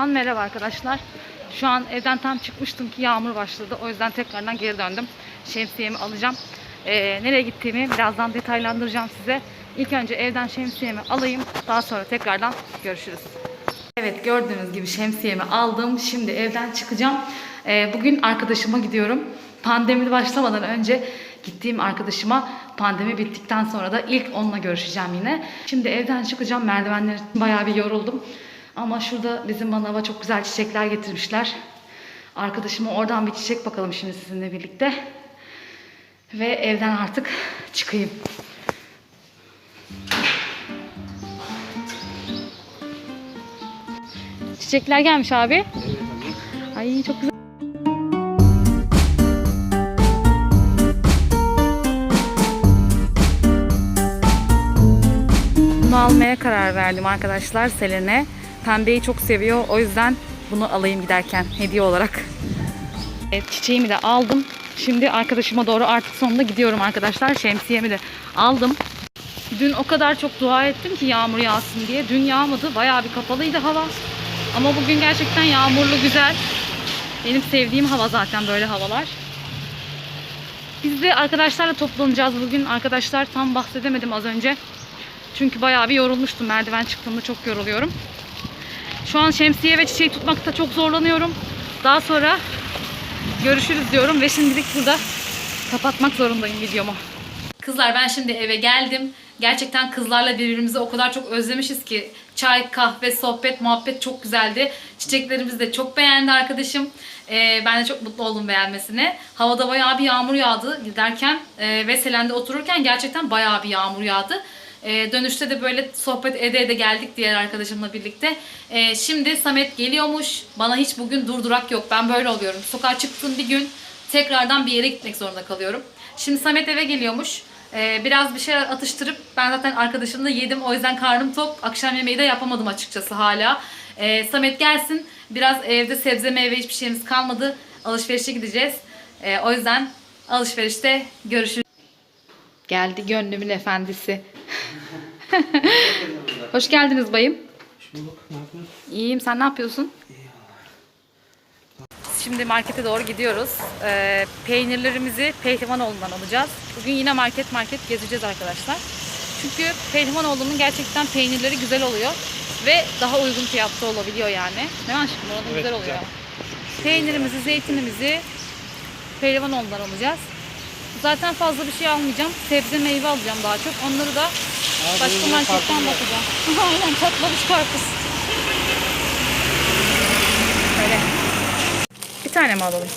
Herkese merhaba arkadaşlar. Şu an evden tam çıkmıştım ki yağmur başladı. O yüzden tekrardan geri döndüm. Şemsiyemi alacağım. Ee, nereye gittiğimi birazdan detaylandıracağım size. İlk önce evden şemsiyemi alayım. Daha sonra tekrardan görüşürüz. Evet gördüğünüz gibi şemsiyemi aldım. Şimdi evden çıkacağım. Ee, bugün arkadaşıma gidiyorum. Pandemi başlamadan önce gittiğim arkadaşıma pandemi bittikten sonra da ilk onunla görüşeceğim yine. Şimdi evden çıkacağım. Merdivenler bayağı bir yoruldum. Ama şurada bizim manava çok güzel çiçekler getirmişler. Arkadaşıma oradan bir çiçek bakalım şimdi sizinle birlikte. Ve evden artık çıkayım. Çiçekler gelmiş abi. Ay çok güzel. Bunu almaya karar verdim arkadaşlar Selen'e. Pembeyi çok seviyor. O yüzden bunu alayım giderken hediye olarak. Evet, çiçeğimi de aldım. Şimdi arkadaşıma doğru artık sonunda gidiyorum arkadaşlar. Şemsiyemi de aldım. Dün o kadar çok dua ettim ki yağmur yağsın diye. Dün yağmadı. Bayağı bir kapalıydı hava. Ama bugün gerçekten yağmurlu güzel. Benim sevdiğim hava zaten böyle havalar. Biz de arkadaşlarla toplanacağız bugün. Arkadaşlar tam bahsedemedim az önce. Çünkü bayağı bir yorulmuştum. Merdiven çıktığımda çok yoruluyorum. Şu an şemsiye ve çiçeği tutmakta çok zorlanıyorum. Daha sonra görüşürüz diyorum ve şimdilik burada kapatmak zorundayım videomu. Kızlar ben şimdi eve geldim. Gerçekten kızlarla birbirimizi o kadar çok özlemişiz ki çay, kahve, sohbet, muhabbet çok güzeldi. Çiçeklerimizi de çok beğendi arkadaşım. Ee, ben de çok mutlu oldum beğenmesine. Havada bayağı bir yağmur yağdı giderken e, ve Selen'de otururken gerçekten bayağı bir yağmur yağdı. E, dönüşte de böyle sohbet ede ede geldik diğer arkadaşımla birlikte. E, şimdi Samet geliyormuş. Bana hiç bugün durdurak yok. Ben böyle oluyorum. Sokağa çıktığım bir gün tekrardan bir yere gitmek zorunda kalıyorum. Şimdi Samet eve geliyormuş. E, biraz bir şeyler atıştırıp ben zaten arkadaşımla yedim. O yüzden karnım tok. Akşam yemeği de yapamadım açıkçası hala. E, Samet gelsin. Biraz evde sebze meyve hiçbir şeyimiz kalmadı. Alışverişe gideceğiz. E, o yüzden alışverişte görüşürüz. Geldi gönlümün efendisi. Hoş geldiniz bayım. Ne? İyiyim. Sen ne yapıyorsun? Şimdi markete doğru gidiyoruz. Ee, peynirlerimizi Pehlivanoğlu'ndan alacağız. Bugün yine market market gezeceğiz arkadaşlar. Çünkü Pehlivanoğlu'nun gerçekten peynirleri güzel oluyor. Ve daha uygun fiyatta olabiliyor yani. Değil mi aşkım? Orada Evet, güzel oluyor. güzel. Peynirimizi, zeytinimizi Pehlivanoğlu'ndan alacağız. Zaten fazla bir şey almayacağım. Sebze meyve alacağım daha çok. Onları da başka benim marketten bakacağım. Aynen patlamış karpuz. Öyle. Bir tane mi alalım?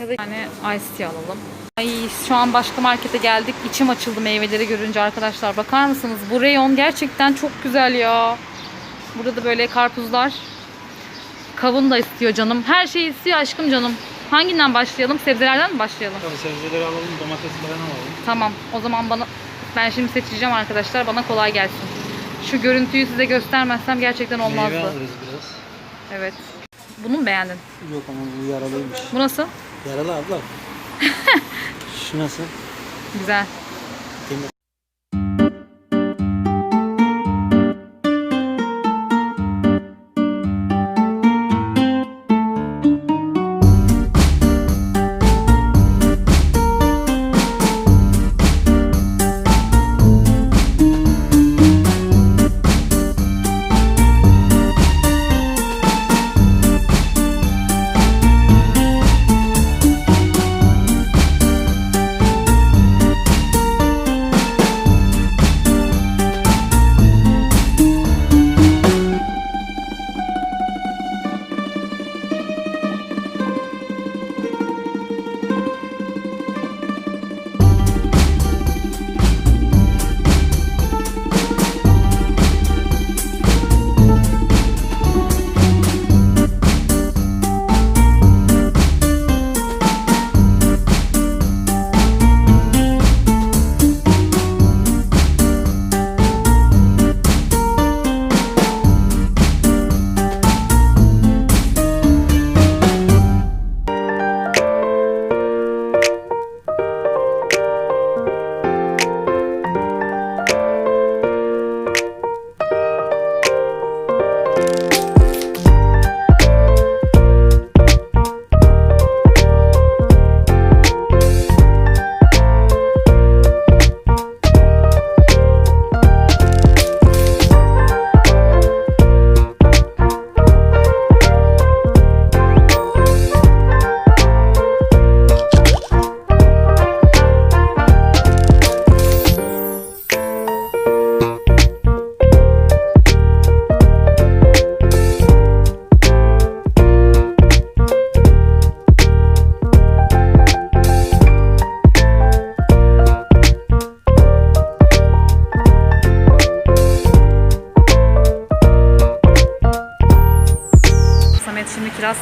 Ya da bir tane ice tea alalım. Ay şu an başka markete geldik. İçim açıldı meyveleri görünce arkadaşlar. Bakar mısınız? Bu reyon gerçekten çok güzel ya. Burada da böyle karpuzlar. Kavun da istiyor canım. Her şeyi istiyor aşkım canım. Hanginden başlayalım? Sebzelerden mi başlayalım? Tabii sebzeleri alalım, domates falan alalım. Tamam. O zaman bana ben şimdi seçeceğim arkadaşlar. Bana kolay gelsin. Şu görüntüyü size göstermezsem gerçekten olmazdı. Meyve alırız biraz. Evet. Bunu mu beğendin? Yok ama bu yaralıymış. Bu nasıl? Yaralı abla. Şu nasıl? Güzel.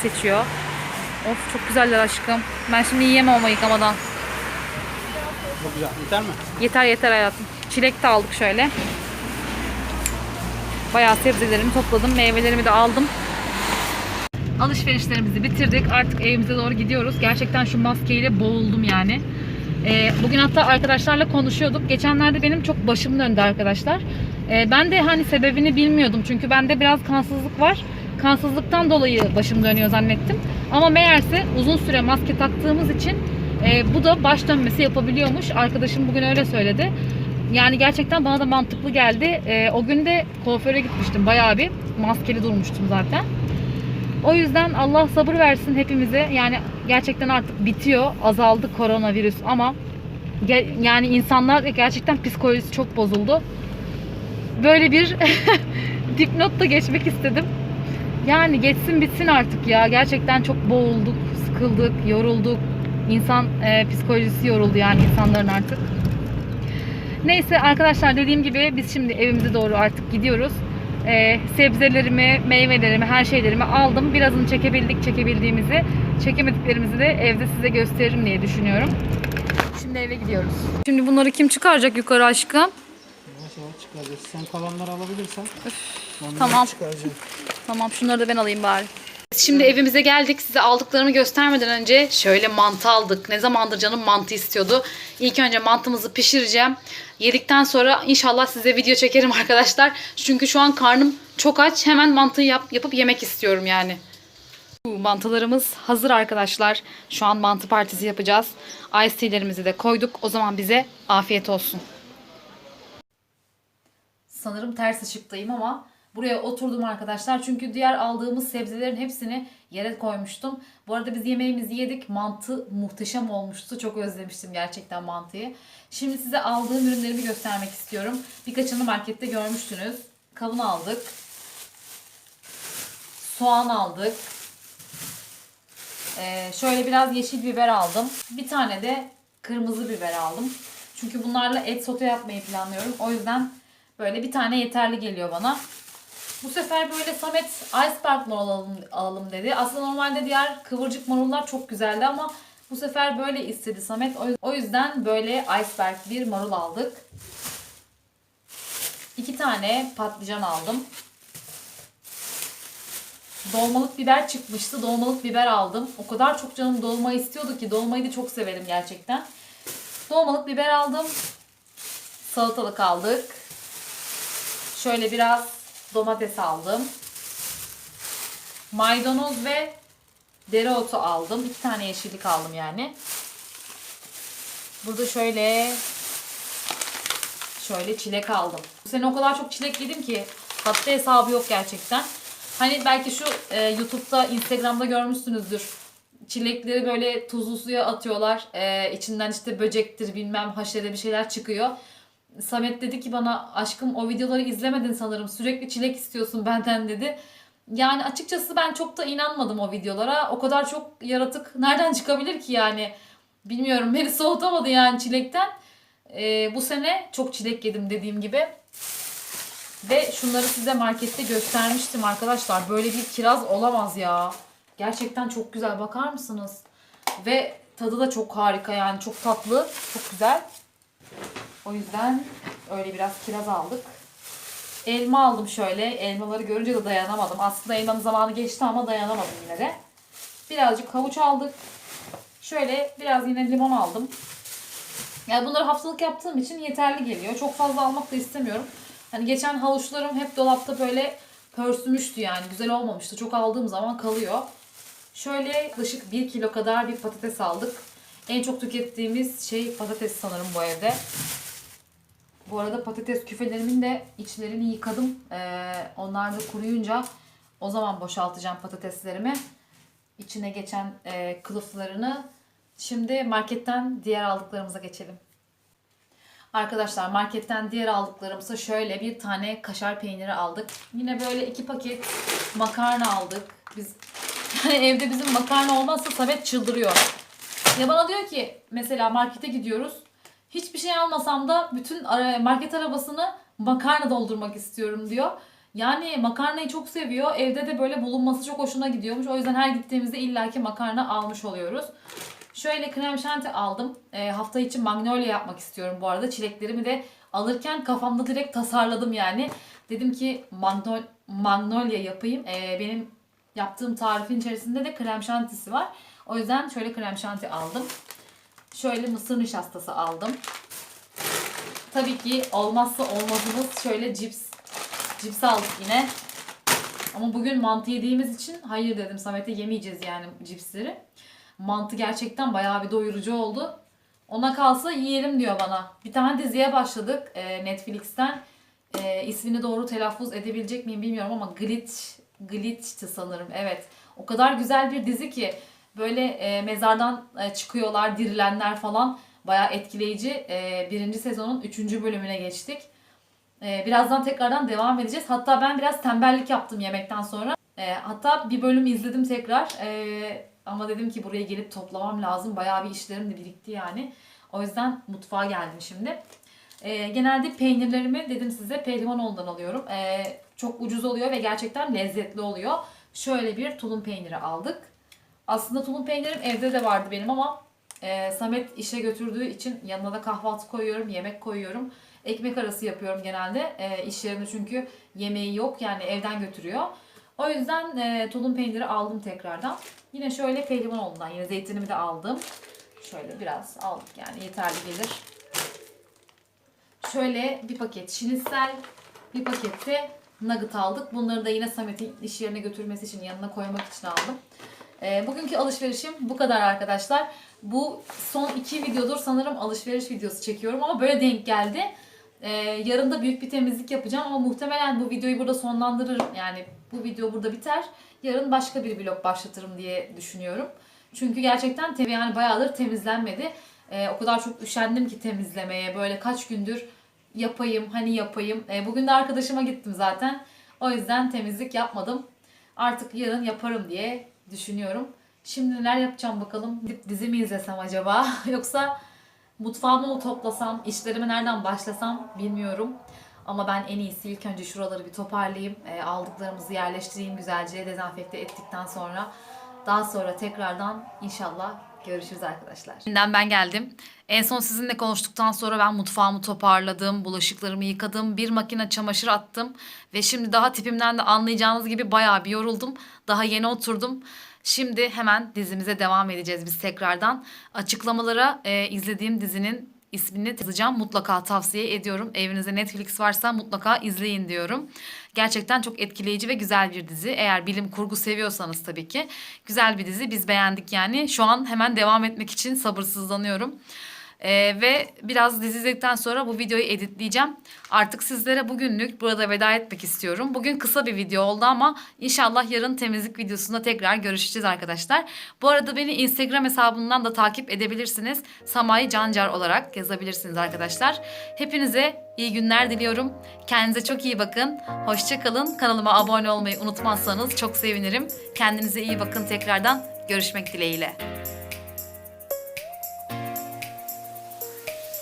Seçiyor. Of çok güzeller aşkım. Ben şimdi yiyemem ama yıkamadan. Çok güzel. Yeter mi? Yeter yeter hayatım. Çilek de aldık şöyle. Bayağı sebzelerimi topladım. Meyvelerimi de aldım. Alışverişlerimizi bitirdik. Artık evimize doğru gidiyoruz. Gerçekten şu maskeyle boğuldum yani. Ee, bugün hatta arkadaşlarla konuşuyorduk. Geçenlerde benim çok başım döndü arkadaşlar. Ee, ben de hani sebebini bilmiyordum. Çünkü bende biraz kansızlık var. Kansızlıktan dolayı başım dönüyor zannettim. Ama meğerse uzun süre maske taktığımız için e, bu da baş dönmesi yapabiliyormuş. Arkadaşım bugün öyle söyledi. Yani gerçekten bana da mantıklı geldi. E, o gün de kuaföre gitmiştim. Bayağı bir maskeli durmuştum zaten. O yüzden Allah sabır versin hepimize. Yani gerçekten artık bitiyor. Azaldı koronavirüs ama yani insanlar gerçekten psikolojisi çok bozuldu. Böyle bir dipnot da geçmek istedim. Yani geçsin bitsin artık ya. Gerçekten çok boğulduk, sıkıldık, yorulduk. İnsan e, psikolojisi yoruldu yani insanların artık. Neyse arkadaşlar dediğim gibi biz şimdi evimize doğru artık gidiyoruz. E, sebzelerimi, meyvelerimi, her şeylerimi aldım. Birazını çekebildik, çekebildiğimizi. Çekemediklerimizi de evde size gösteririm diye düşünüyorum. Şimdi eve gidiyoruz. Şimdi bunları kim çıkaracak yukarı aşkım? Yavaş yavaş çıkaracağız. Sen kalanları alabilirsen. onları tamam. Çıkaracağım. Tamam şunları da ben alayım bari. Şimdi evimize geldik. Size aldıklarımı göstermeden önce şöyle mantı aldık. Ne zamandır canım mantı istiyordu. İlk önce mantımızı pişireceğim. Yedikten sonra inşallah size video çekerim arkadaşlar. Çünkü şu an karnım çok aç. Hemen mantıyı yap, yapıp yemek istiyorum yani. Mantılarımız hazır arkadaşlar. Şu an mantı partisi yapacağız. Ice tea'lerimizi de koyduk. O zaman bize afiyet olsun. Sanırım ters ışıktayım ama buraya oturdum arkadaşlar. Çünkü diğer aldığımız sebzelerin hepsini yere koymuştum. Bu arada biz yemeğimizi yedik. Mantı muhteşem olmuştu. Çok özlemiştim gerçekten mantıyı. Şimdi size aldığım ürünlerimi göstermek istiyorum. Birkaçını markette görmüştünüz. Kavun aldık. Soğan aldık. Ee, şöyle biraz yeşil biber aldım. Bir tane de kırmızı biber aldım. Çünkü bunlarla et sote yapmayı planlıyorum. O yüzden böyle bir tane yeterli geliyor bana. Bu sefer böyle Samet iceberg marul alalım, alalım dedi. Aslında normalde diğer kıvırcık marullar çok güzeldi ama bu sefer böyle istedi Samet. O yüzden böyle iceberg bir marul aldık. İki tane patlıcan aldım. Dolmalık biber çıkmıştı. Dolmalık biber aldım. O kadar çok canım dolma istiyordu ki dolmayı da çok severim gerçekten. Dolmalık biber aldım. Salatalık aldık. Şöyle biraz domates aldım. Maydanoz ve dereotu aldım. İki tane yeşillik aldım yani. Burada şöyle şöyle çilek aldım. Bu sene o kadar çok çilek yedim ki hatta hesabı yok gerçekten. Hani belki şu e, YouTube'da, Instagram'da görmüşsünüzdür. Çilekleri böyle tuzlu suya atıyorlar. E, içinden işte böcektir bilmem haşere bir şeyler çıkıyor. Samet dedi ki bana aşkım o videoları izlemedin sanırım. Sürekli çilek istiyorsun benden dedi. Yani açıkçası ben çok da inanmadım o videolara. O kadar çok yaratık nereden çıkabilir ki yani? Bilmiyorum beni soğutamadı yani çilekten. Ee, bu sene çok çilek yedim dediğim gibi. Ve şunları size markette göstermiştim arkadaşlar. Böyle bir kiraz olamaz ya. Gerçekten çok güzel bakar mısınız? Ve tadı da çok harika yani çok tatlı, çok güzel. O yüzden öyle biraz kiraz aldık. Elma aldım şöyle. Elmaları görünce de dayanamadım. Aslında elmanın zamanı geçti ama dayanamadım yine de. Birazcık havuç aldık. Şöyle biraz yine limon aldım. Yani bunları haftalık yaptığım için yeterli geliyor. Çok fazla almak da istemiyorum. Hani geçen havuçlarım hep dolapta böyle pörsümüştü yani. Güzel olmamıştı. Çok aldığım zaman kalıyor. Şöyle yaklaşık 1 kilo kadar bir patates aldık. En çok tükettiğimiz şey patates sanırım bu evde. Bu arada patates küfelerimin de içlerini yıkadım. Ee, onlar da kuruyunca o zaman boşaltacağım patateslerimi. İçine geçen e, kılıflarını. Şimdi marketten diğer aldıklarımıza geçelim. Arkadaşlar marketten diğer aldıklarımızda şöyle bir tane kaşar peyniri aldık. Yine böyle iki paket makarna aldık. Biz evde bizim makarna olmazsa Samet çıldırıyor. Ya bana diyor ki mesela markete gidiyoruz. Hiçbir şey almasam da bütün market arabasını makarna doldurmak istiyorum diyor. Yani makarnayı çok seviyor. Evde de böyle bulunması çok hoşuna gidiyormuş. O yüzden her gittiğimizde illaki makarna almış oluyoruz. Şöyle krem şanti aldım. E, hafta için magnolia yapmak istiyorum bu arada. Çileklerimi de alırken kafamda direkt tasarladım yani. Dedim ki magnol magnolia yapayım. E, benim yaptığım tarifin içerisinde de krem şantisi var. O yüzden şöyle krem şanti aldım. Şöyle mısır nişastası aldım. Tabii ki olmazsa olmazımız şöyle cips. Cips aldık yine. Ama bugün mantı yediğimiz için hayır dedim Samet'e yemeyeceğiz yani cipsleri. Mantı gerçekten bayağı bir doyurucu oldu. Ona kalsa yiyelim diyor bana. Bir tane diziye başladık e, Netflix'ten. E, ismini doğru telaffuz edebilecek miyim bilmiyorum ama Glitch, Glitch'ti sanırım. Evet. O kadar güzel bir dizi ki böyle e, mezardan e, çıkıyorlar, dirilenler falan. Bayağı etkileyici. E, birinci sezonun üçüncü bölümüne geçtik. E, birazdan tekrardan devam edeceğiz. Hatta ben biraz tembellik yaptım yemekten sonra. E, hatta bir bölüm izledim tekrar. E, ama dedim ki buraya gelip toplamam lazım. Bayağı bir işlerim de birikti yani. O yüzden mutfağa geldim şimdi. E, genelde peynirlerimi dedim size Pehlivanoğlu'ndan alıyorum. E, çok ucuz oluyor ve gerçekten lezzetli oluyor. Şöyle bir tulum peyniri aldık. Aslında tulum peynirim evde de vardı benim ama e, Samet işe götürdüğü için yanına da kahvaltı koyuyorum, yemek koyuyorum. Ekmek arası yapıyorum genelde. E, iş yerinde çünkü yemeği yok yani evden götürüyor. O yüzden e, tulum peyniri aldım tekrardan. Yine şöyle Pehlivanoğlu'ndan yine zeytinimi de aldım. Şöyle biraz aldık yani yeterli gelir. Şöyle bir paket şinisel, bir paket de nugget aldık. Bunları da yine Samet'in iş yerine götürmesi için yanına koymak için aldım. E, bugünkü alışverişim bu kadar arkadaşlar. Bu son iki videodur sanırım alışveriş videosu çekiyorum ama böyle denk geldi. E, yarın da büyük bir temizlik yapacağım ama muhtemelen bu videoyu burada sonlandırırım. Yani bu video burada biter. Yarın başka bir vlog başlatırım diye düşünüyorum. Çünkü gerçekten te- yani bayağıdır temizlenmedi. E, o kadar çok üşendim ki temizlemeye. Böyle kaç gündür yapayım hani yapayım. Bugün de arkadaşıma gittim zaten. O yüzden temizlik yapmadım. Artık yarın yaparım diye düşünüyorum. Şimdi neler yapacağım bakalım. Gidip dizi mi izlesem acaba? Yoksa mutfağımı mı toplasam, işlerime nereden başlasam bilmiyorum. Ama ben en iyisi ilk önce şuraları bir toparlayayım. E, aldıklarımızı yerleştireyim güzelce dezenfekte ettikten sonra. Daha sonra tekrardan inşallah görüşürüz arkadaşlar. Şimdiden ben geldim. En son sizinle konuştuktan sonra ben mutfağımı toparladım, bulaşıklarımı yıkadım, bir makine çamaşır attım ve şimdi daha tipimden de anlayacağınız gibi bayağı bir yoruldum. Daha yeni oturdum. Şimdi hemen dizimize devam edeceğiz biz tekrardan. Açıklamalara e, izlediğim dizinin ismini yazacağım. Mutlaka tavsiye ediyorum. Evinizde Netflix varsa mutlaka izleyin diyorum. Gerçekten çok etkileyici ve güzel bir dizi. Eğer bilim kurgu seviyorsanız tabii ki. Güzel bir dizi. Biz beğendik yani. Şu an hemen devam etmek için sabırsızlanıyorum. Ee, ve biraz izledikten sonra bu videoyu editleyeceğim. Artık sizlere bugünlük burada veda etmek istiyorum. Bugün kısa bir video oldu ama inşallah yarın temizlik videosunda tekrar görüşeceğiz arkadaşlar. Bu arada beni Instagram hesabından da takip edebilirsiniz. Samay Cancar olarak yazabilirsiniz arkadaşlar. Hepinize iyi günler diliyorum. Kendinize çok iyi bakın. Hoşçakalın. Kanalıma abone olmayı unutmazsanız çok sevinirim. Kendinize iyi bakın tekrardan. Görüşmek dileğiyle.